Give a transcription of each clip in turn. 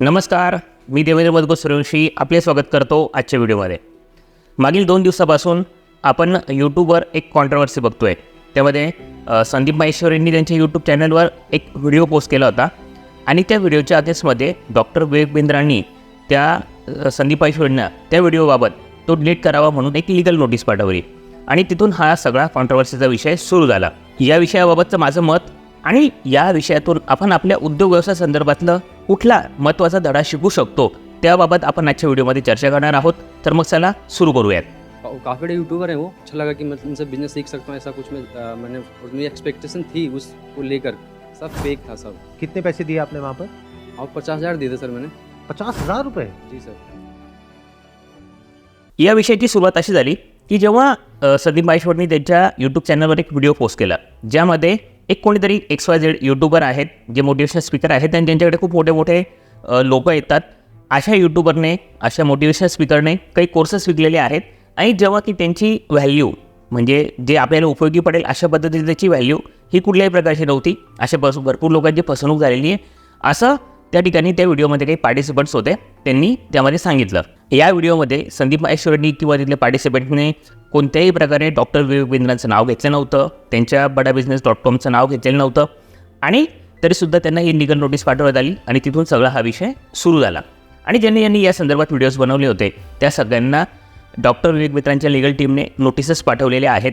नमस्कार मी देवेंद्र मधगो सूर्यवंशी आपले स्वागत करतो आजच्या व्हिडिओमध्ये. मागील दोन दिवसापासून आपण यूट्यूबवर एक कॉन्ट्रवर्सी बघतोय. त्यामध्ये संदीप माहेश्वरींनी त्यांच्या यूट्यूब चॅनलवर एक व्हिडिओ पोस्ट केला होता. आणि त्या व्हिडिओच्या अगेन्स्टमध्ये डॉक्टर विवेक बिंद्रांनी त्या संदीप माहेश्वरींना त्या व्हिडिओबाबत तो डिलीट करावा म्हणून एक लिगल नोटीस पाठवली. आणि तिथून हा सगळा कॉन्ट्रवर्सीचा विषय सुरू झाला. या विषयाबाबतचं माझं मत आणि या विषयातून आपण आपल्या उद्योग व्यवसाय संदर्भातलं कुठला महत्त्वाचा धडा शिकू शकतो त्याबाबत आपण आजच्या व्हिडिओमध्ये चर्चा करणार आहोत. तर मग चला सुरू करूयात. वो काफ़ी बड़े यूट्यूबर हैं वो. अच्छा लगा कि मैं उनसे बिजनेस सीख सकता हूँ ऐसा कुछ मैं अ, मैंने और मेरी एक्सपेक्टेशन थी उसको लेकर। सब फेक था सब। कितने पैसे दिए आपने वहाँ पर? और पचास हज़ार दिए थे सर मैंने। पचास हजार रुपए? जी सर। या विषयाची सुरुवात अशी झाली की जेव्हा अ, संदीप माहेश्वरनी त्यांच्या यूट्यूब चॅनलवर एक व्हिडिओ पोस्ट केला ज्यामध्ये एक कोणीतरी एक्स वाय झेड यूट्यूबर आहेत जे मोटिवेशनल स्पीकर आहेत आणि ज्यांच्याकडे खूप मोठे मोठे लोक येतात. अशा यूट्यूबरने अशा मोटिवेशनल स्पीकरने काही कोर्सेस विकलेले आहेत आणि जेव्हा की त्यांची व्हॅल्यू म्हणजे जे आपल्याला उपयोगी पडेल अशा पद्धतीची त्याची व्हॅल्यू ही कुठल्याही प्रकारची नव्हती. अशा बस भरपूर लोकांची फसवणूक झालेली आहे. असं त्या ठिकाणी त्या व्हिडिओमध्ये काही पार्टिसिपंट्स होते. त्यांनी त्यामध्ये सांगितलं. या व्हिडिओमध्ये संदीप माहेश्वरनी किंवा तिथल्या पार्टिसिपेंटने कोणत्याही प्रकारे डॉक्टर विवेक बिंद्रांचं नाव घेतलं नव्हतं त्यांच्या बडा बिझनेस डॉट कॉमचं नाव घेतलेलं नव्हतं आणि तरीसुद्धा त्यांना ही निगल नोटीस पाठवण्यात आली आणि तिथून सगळा हा विषय सुरू झाला. आणि ज्यांनी यांनी या संदर्भात व्हिडिओज बनवले होते त्या सगळ्यांना डॉक्टर विवेक मित्रांच्या लिगल टीमने नोटिसेस पाठवलेल्या आहेत.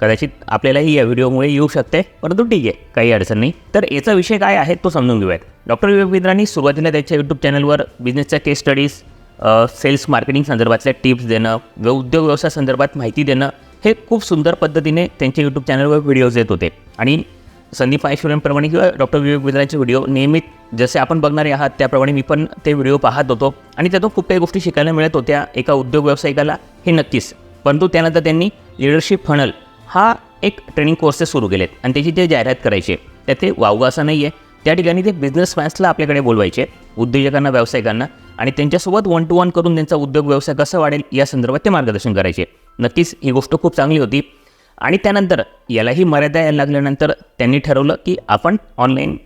कदाचित आपल्यालाही या व्हिडिओमुळे येऊ शकते परंतु ठीक आहे काही अडचण नाही. तर याचा विषय काय आहे तो समजून घेऊयात. डॉक्टर विवेक मित्रांनी सुरुवातीला त्याच्या यूट्यूब चॅनलवर बिझनेसच्या केस स्टडीज सेल्स मार्केटिंग संदर्भातल्या टिप्स देणं व उद्योग व्यवसाय संदर्भात माहिती देणं हे खूप सुंदर पद्धतीने त्यांच्या यूट्यूब चॅनलवर व्हिडिओज येत होते. आणि संदीप माहेश्वरंप्रमाणे किंवा डॉक्टर विवेक मित्रांचे व्हिडिओ नेहमी जसे आपण बघणारे आहात त्याप्रमाणे मी पण ते व्हिडिओ पाहत होतो. आणि त्यातून खूप काही गोष्टी शिकायला मिळत होत्या एका उद्योग व्यावसायिकाला हे नक्कीच. परंतु त्यानंतर त्यांनी लिडरशिप फनल हा एक ट्रेनिंग कोर्सेस सुरू केलेत. आणि त्याची ते जाहिरात करायचे. त्यात ते वावगं असं नाही आहे त्या ठिकाणी ते बिझनेसमॅन्सला आपल्याकडे बोलवायचे. उद्योजकांना व्यावसायिकांना. आणि त्यांच्यासोबत वन टू वन करून त्यांचा उद्योग व्यवसाय कसा वाढेल या संदर्भात ते मार्गदर्शन करायचे. नक्कीच ही गोष्ट खूप चांगली होती. आणि त्यानंतर यालाही मर्यादा यायला लागल्यानंतर त्यांनी ठरवलं की आपण ऑनलाईन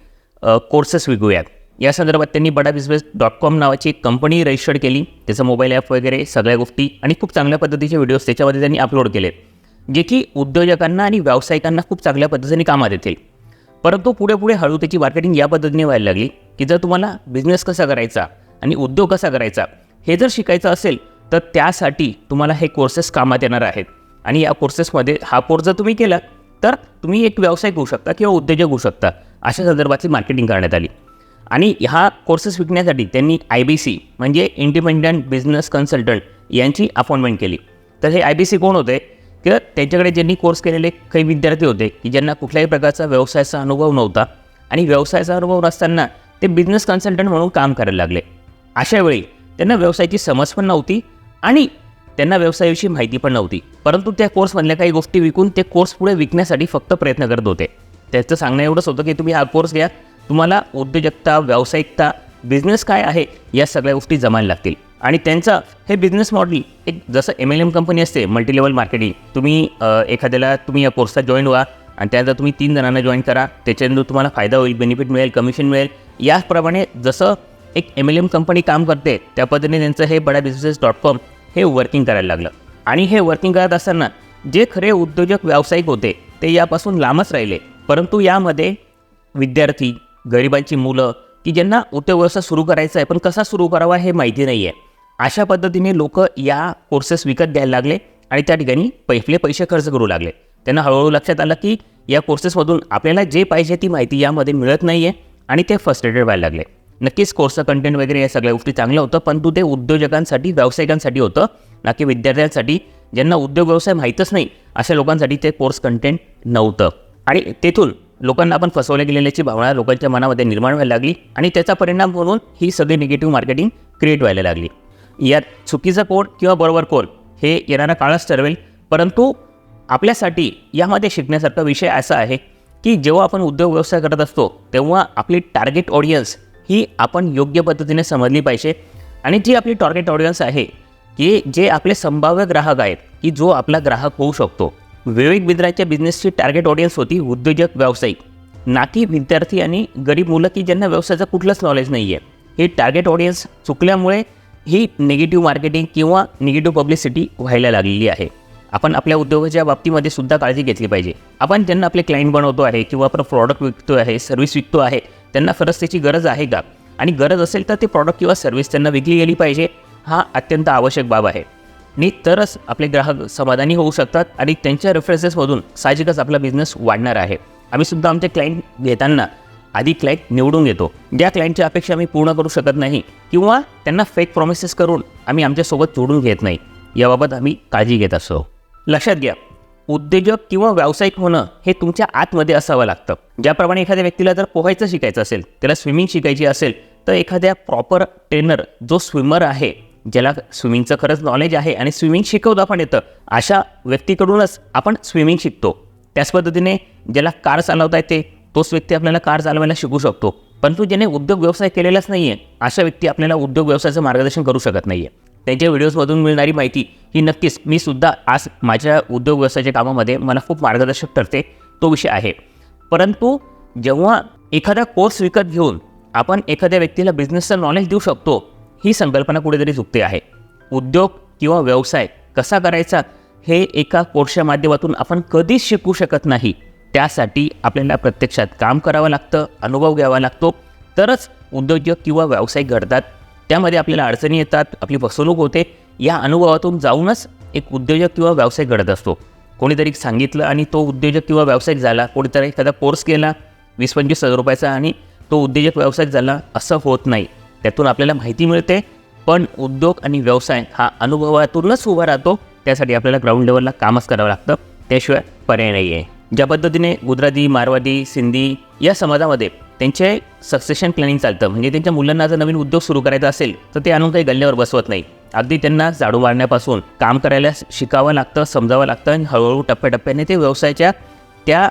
कोर्सेस विकूयात. या संदर्भात त्यांनी बडा बिझनेस डॉट कॉम नावाची एक कंपनी रजिस्टर्ड केली. त्याचं मोबाईल ॲप वगैरे सगळ्या गोष्टी आणि खूप चांगल्या पद्धतीचे व्हिडिओज त्याच्यामध्ये त्यांनी अपलोड केले. जे की उद्योजकांना आणि व्यावसायिकांना खूप चांगल्या पद्धतीने कामात येतील. परंतु पुढे पुढे हळू त्याची मार्केटिंग या पद्धतीने व्हायला लागली की जर तुम्हाला बिझनेस कसा करायचा आणि उद्योग कसा करायचा? हे जर शिकायचं असेल तर त्यासाठी तुम्हाला हे कोर्सेस कामात येणार आहेत. आणि या कोर्सेसमध्ये हा कोर्स जर तुम्ही केला तर तुम्ही एक व्यावसायिक होऊ शकता किंवा उद्योजक होऊ शकता. अशा संदर्भातली मार्केटिंग करण्यात आली. आणि ह्या कोर्सेस विकण्यासाठी त्यांनी आय बी सी म्हणजे इंडिपेंडंट बिझनेस कन्सल्टंट यांची अपॉइंटमेंट केली. तर हे आय बी सी कोण होते? की त्यांच्याकडे ज्यांनी कोर्स केलेले काही विद्यार्थी होते की ज्यांना कुठल्याही प्रकारचा व्यवसायाचा अनुभव नव्हता. आणि व्यवसायाचा अनुभव नसताना ते बिझनेस कन्सल्टंट म्हणून काम करायला लागले. अशा वेळी त्यांना व्यवसायाची समज पण नव्हती आणि त्यांना व्यवसायाविषयी माहिती पण नव्हती. परंतु त्या कोर्समधल्या काही गोष्टी विकून ते कोर्स पुढे विकण्यासाठी फक्त प्रयत्न करत होते. त्याचं सांगणं एवढंच होतं की तुम्ही हा कोर्स घ्या. तुम्हाला उद्योजकता व्यावसायिकता बिझनेस काय आहे या सगळ्या गोष्टी जमायला लागतील. आणि त्यांचं हे बिझनेस मॉडेल एक जसं एम एल एम कंपनी असते मल्टी लेवल मार्केटिंग तुम्ही एखाद्याला तुम्ही या कोर्सला जॉईन व्हा आणि त्यानंतर तुम्ही तीन जणांना जॉईन करा. त्याच्यानंतर तुम्हाला फायदा होईल बेनिफिट मिळेल कमिशन मिळेल. याचप्रमाणे जसं एक एम एल एम कंपनी काम करते त्या पद्धतीने त्यांचं हे बडा बिझनेस डॉट कॉम हे वर्किंग करायला लागलं. आणि हे वर्किंग करत असताना जे खरे उद्योजक व्यावसायिक होते ते यापासून लांबच राहिले. परंतु यामध्ये विद्यार्थी गरिबांची मुलं की ज्यांना उद्योग व्यवसाय सुरू करायचा आहे पण कसा सुरू करावा हे माहिती नाही आहे अशा पद्धतीने लोक या कोर्सेस विकत घ्यायला लागले आणि त्या ठिकाणी पैसे पैसे खर्च करू लागले. त्यांना हळूहळू लक्षात आलं की या कोर्सेसमधून आपल्याला जे पाहिजे ती माहिती यामध्ये मिळत नाही आहे आणि ते फ्रस्ट्रेटेड व्हायला लागले. नक्कीच कोर्सचं कंटेंट वगैरे या सगळ्या गोष्टी चांगलं होतं परंतु ते उद्योजकांसाठी व्यावसायिकांसाठी होतं ना की विद्यार्थ्यांसाठी ज्यांना उद्योग व्यवसाय माहीतच नाही अशा लोकांसाठी ते कोर्स कंटेंट नव्हतं. आणि तेथून लोकांना आपण फसवल्या गेलेल्याची भावना लोकांच्या मनामध्ये निर्माण व्हायला लागली आणि त्याचा परिणाम म्हणून ही सगळी निगेटिव्ह मार्केटिंग क्रिएट व्हायला लागली. यात चुकीचा कोड किंवा बरोबर कोड हे येणारा काळच ठरवेल परंतु आपल्यासाठी यामध्ये शिकण्यासारखा विषय असा आहे की जेव्हा आपण उद्योग व्यवसाय करत असतो तेव्हा आपली टार्गेट ऑडियन्स ही आपण योग्य पद्धतीने समजली पाहिजे. आणि जी आपली टार्गेट ऑडियन्स आहे की जे आपले संभाव्य ग्राहक आहेत की जो आपला ग्राहक होऊ शकतो. विवेक बिंद्राच्या बिझनेसची टार्गेट ऑडियन्स होती उद्योजक व्यावसायिक. ना की विद्यार्थी आणि गरीब मुलं की ज्यांना व्यवसायाचं कुठलंच नॉलेज नाही आहे हे टार्गेट ऑडियन्स चुकल्यामुळे ही निगेटिव्ह मार्केटिंग किंवा निगेटिव्ह पब्लिसिटी व्हायला लागलेली आहे. आपण आपल्या उद्योगाच्या बाबतीमध्ये सुद्धा काळजी घेतली पाहिजे. आपण ज्यांना आपले क्लायंट बनवतो आहे किंवा आपण प्रॉडक्ट विकतो आहे सर्व्हिस विकतो आहे त्यांना खरंच त्याची गरज आहे का? आणि गरज असेल तर ते प्रॉडक्ट किंवा सर्व्हिस त्यांना विकली गेली पाहिजे हा अत्यंत आवश्यक बाब आहे. आणि तरच आपले ग्राहक समाधानी होऊ शकतात आणि त्यांच्या रेफरन्सेसमधून साहजिकच आपला बिझनेस वाढणार आहे. आम्ही सुद्धा आमचे क्लायंट घेताना आधी क्लायंट निवडून घेतो. ज्या क्लायंटच्या अपेक्षा आम्ही पूर्ण करू शकत नाही किंवा त्यांना फेक प्रॉमिसेस करून आम्ही आमच्यासोबत जोडून घेत नाही याबाबत आम्ही काळजी घेत असतो. लक्षात घ्या उद्योजक किंवा व्यावसायिक होणं हे तुमच्या आतमध्ये असावं लागतं. ज्याप्रमाणे एखाद्या व्यक्तीला जर पोहायचं शिकायचं असेल त्याला स्विमिंग शिकायची असेल तर एखाद्या प्रॉपर ट्रेनर जो स्विमर आहे ज्याला स्विमिंगचं खरंच नॉलेज आहे आणि स्विमिंग शिकवता पण येतं अशा व्यक्तीकडूनच आपण स्विमिंग शिकतो. त्याच पद्धतीने ज्याला कार चालवता येते तोच व्यक्ती आपल्याला कार चालवायला शिकू शकतो. परंतु ज्याने उद्योग व्यवसाय केलेलाच नाही आहे अशा व्यक्ती आपल्याला उद्योग व्यवसायाचं मार्गदर्शन करू शकत नाही आहे त्यांच्या व्हिडिओजमधून मिळणारी माहिती ही नक्कीच मी सुद्धा आज माझ्या उद्योग व्यवसायाच्या कामामध्ये मला खूप मार्गदर्शक ठरते तो विषय आहे. परंतु जेव्हा एखादा कोर्स विकत घेऊन आपण एखाद्या व्यक्तीला बिझनेसचं नॉलेज देऊ शकतो ही संकल्पना कुठेतरी चुकते आहे. उद्योग किंवा व्यवसाय कसा करायचा हे एका कोर्सच्या माध्यमातून आपण कधीच शिकू शकत नाही. त्यासाठी आपल्याला प्रत्यक्षात काम करावं लागतं अनुभव घ्यावा लागतो. तरच उद्योजक किंवा व्यावसायिक घडतात. त्यामध्ये आपल्याला अडचणी येतात आपली फसवणूक होते या अनुभवातून जाऊनच एक उद्योजक किंवा व्यावसायिक घडत असतो. कोणीतरी सांगितलं आणि तो उद्योजक किंवा व्यावसायिक झाला कोणीतरी एखादा कोर्स केला वीस पंचवीस हजार रुपयाचा आणि तो उद्योजक व्यावसायिक झाला असं होत नाही. त्यातून आपल्याला माहिती मिळते पण उद्योग आणि व्यवसाय हा अनुभवातूनच उभा राहतो त्यासाठी आपल्याला ग्राउंड लेवलला कामच करावं लागतं त्याशिवाय पर्याय नाही आहे ज्या पद्धतीने गुजराती मारवाडी सिंधी या समाजामध्ये त्यांचे सक्सेशन प्लॅनिंग चालतं. म्हणजे त्यांच्या मुलांना जर नवीन उद्योग सुरू करायचा असेल तर ते आणून काही गल्ल्यावर बसवत नाही. अगदी त्यांना झाडू मारण्यापासून काम करायला शिकावं लागतं समजावं लागतं आणि हळूहळू टप्प्याटप्प्याने ते व्यवसायाच्या त्या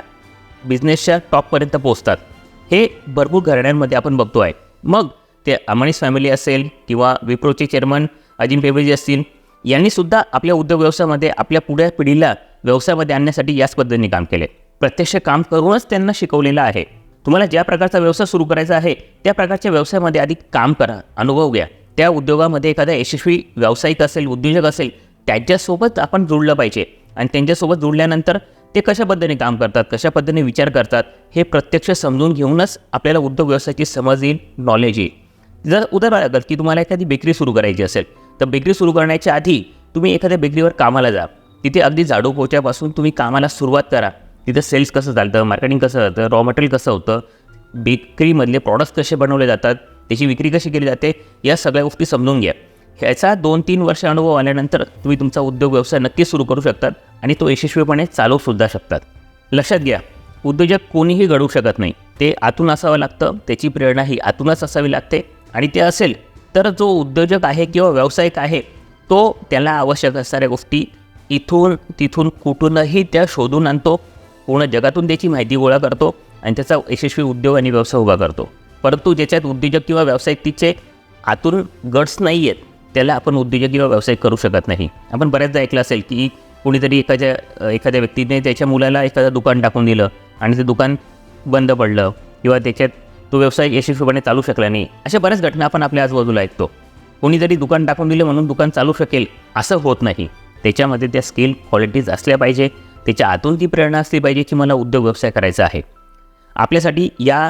बिझनेसच्या टॉपपर्यंत पोहोचतात. हे भरपूर घराण्यांमध्ये आपण बघतो आहे. मग ते अमानिस फॅमिली असेल किंवा विप्रोचे चेअरमन अजिम पेबरेजी असतील यांनीसुद्धा आपल्या उद्योग व्यवसायामध्ये आपल्या पुढ्या पिढीला व्यवसायामध्ये आणण्यासाठी याच पद्धतीने काम केले. प्रत्यक्ष काम करूनच त्यांना शिकवलेलं आहे. तुम्हाला ज्या प्रकारचा व्यवसाय सुरू करायचा आहे त्या प्रकारच्या व्यवसायामध्ये आधी काम करा अनुभव घ्या. त्या उद्योगामध्ये एखादा यशस्वी व्यावसायिक असेल उद्योजक असेल त्यांच्यासोबत आपण जुळलं पाहिजे. आणि त्यांच्यासोबत जुळल्यानंतर ते कशा पद्धतीने काम करतात कशा पद्धतीने विचार करतात हे प्रत्यक्ष समजून घेऊनच आपल्याला उद्योग व्यवसायाची समज येईल नॉलेज येईल. जर उदाहरणार्थ की तुम्हाला एखादी बेकरी सुरू करायची असेल तर बेकरी सुरू करण्याच्या आधी तुम्ही एखाद्या बेकरीवर कामाला जा. तिथे अगदी झाडू पोहोच्यापासून तुम्ही कामाला सुरुवात करा. तिथं सेल्स कसं चालतं मार्केटिंग कसं जातं रॉ मटेरियल कसं होतं बेकरीमधले प्रॉडक्ट्स कसे बनवले जातात त्याची विक्री कशी केली जाते या सगळ्या गोष्टी समजून घ्या. ह्याचा दोन तीन वर्ष अनुभव आल्यानंतर तुम्ही तुमचा उद्योग व्यवसाय नक्कीच सुरू करू शकतात आणि तो यशस्वीपणे चालवूसुद्धा शकतात. लक्षात घ्या उद्योजक कोणीही घडवू शकत नाही. ते आतून असावं लागतं त्याची प्रेरणा ही आतूनच असावी लागते आणि ते असेल तर जो उद्योजक आहे किंवा व्यावसायिक आहे तो त्याला आवश्यक असणाऱ्या गोष्टी इथून तिथून कुठूनही त्या शोधून आणतो पूर्ण जगातून त्याची माहिती गोळा करतो आणि त्याचा यशस्वी उद्योग आणि व्यवसाय उभा करतो. परंतु ज्याच्यात उद्योजक किंवा व्यावसायिक तिचे आतून गट्स नाही आहेत त्याला आपण उद्योजक किंवा व्यावसायिक करू शकत नाही. आपण बऱ्याचदा ऐकलं असेल की कुणीतरी एखाद्या एखाद्या व्यक्तीने त्याच्या मुलाला एखादं दुकान टाकून दिलं आणि ते दुकान बंद पडलं किंवा त्याच्यात तो व्यवसाय यशस्वीपणे चालू शकला नाही. अशा बऱ्याच घटना आपण आपल्या आजूबाजूला ऐकतो. कोणीतरी दुकान टाकून दिलं म्हणून दुकान चालू शकेल असं होत नाही. त्याच्यामध्ये त्या स्किल क्वालिटीज असल्या पाहिजे. त्याच्या आतून ती प्रेरणा असली पाहिजे की मला उद्योग व्यवसाय करायचा आहे. आपल्यासाठी या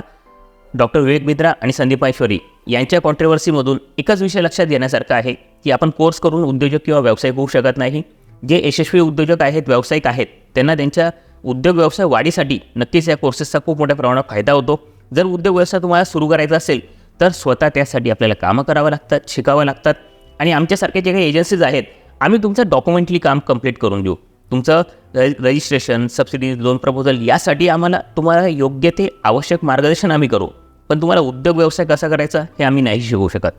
डॉक्टर विवेक मित्रा आणि संदीप ऐश्वरी यांच्या कॉन्ट्रोवर्सीमधून एकच विषय लक्षात घेण्यासारखा आहे की आपण कोर्स करून उद्योजक किंवा व्यावसायिक होऊ शकत नाही. जे यशस्वी उद्योजक आहेत व्यावसायिक आहेत त्यांना त्यांच्या उद्योग व्यवसाय वाढीसाठी नक्कीच या कोर्सेसचा खूप मोठ्या प्रमाणात फायदा होतो. जर उद्योग व्यवसाय तुम्हाला सुरू करायचा असेल तर स्वतः त्यासाठी आपल्याला कामं करावं लागतात शिकावं लागतात. आणि आमच्यासारखे जे काही एजन्सीज आहेत आम्ही तुमचं डॉक्युमेंटली काम कंप्लीट करून देऊ. तुमचं रे रजिस्ट्रेशन सबसिडी लोन प्रपोजल यासाठी आम्हाला तुम्हाला योग्य ते आवश्यक मार्गदर्शन आम्ही करू. पण तुम्हाला उद्योग व्यवसाय कसा करायचा हे आम्ही नाही शिकवू शकत.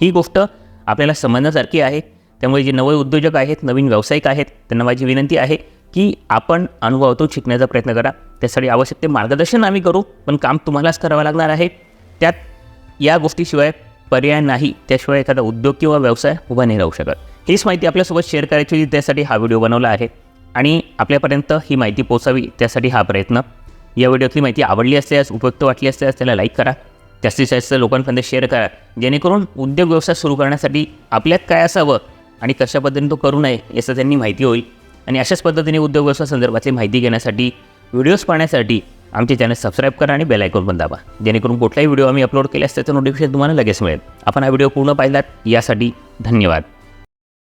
ही गोष्ट आपल्याला समजण्यासारखी आहे. त्यामुळे जे नवे उद्योजक आहेत नवीन व्यावसायिक आहेत त्यांना माझी विनंती आहे की आपण अनुभवातून शिकण्याचा प्रयत्न करा. त्यासाठी आवश्यक ते मार्गदर्शन आम्ही करू पण काम तुम्हालाच करावं लागणार आहे. त्यात या गोष्टीशिवाय पर्याय नाही. त्याशिवाय एखादा उद्योग किंवा व्यवसाय उभा नाही राहू शकत. हीच माहिती आपल्यासोबत शेअर करायची होती. त्यासाठी हा व्हिडिओ बनवला आहे. आणि आपल्यापर्यंत ही माहिती पोचावी त्यासाठी हा प्रयत्न. या व्हिडिओतली माहिती आवडली असल्यास उपयुक्त वाटली असल्यास त्याला लाईक करा. जास्तीत जास्त लोकांपर्यंत शेअर करा. जेणेकरून उद्योग व्यवसाय सुरू करण्यासाठी आपल्यात काय असावं आणि कशा पद्धतीने तो करू नये याचं त्यांनी माहिती होईल. आणि अशाच पद्धतीने उद्योग व्यवसाय संदर्भातली माहिती घेण्यासाठी व्हिडिओज पाहण्यासाठी आमचे चॅनल सबस्क्राईब करा आणि बेल आयकॉन पण दाबा. जेणेकरून कुठलाही व्हिडिओ आम्ही अपलोड केल्यास त्याचं नोटिफिकेशन तुम्हाला लगेच मिळेल. आपण हा व्हिडिओ पूर्ण पाहिलात यासाठी धन्यवाद.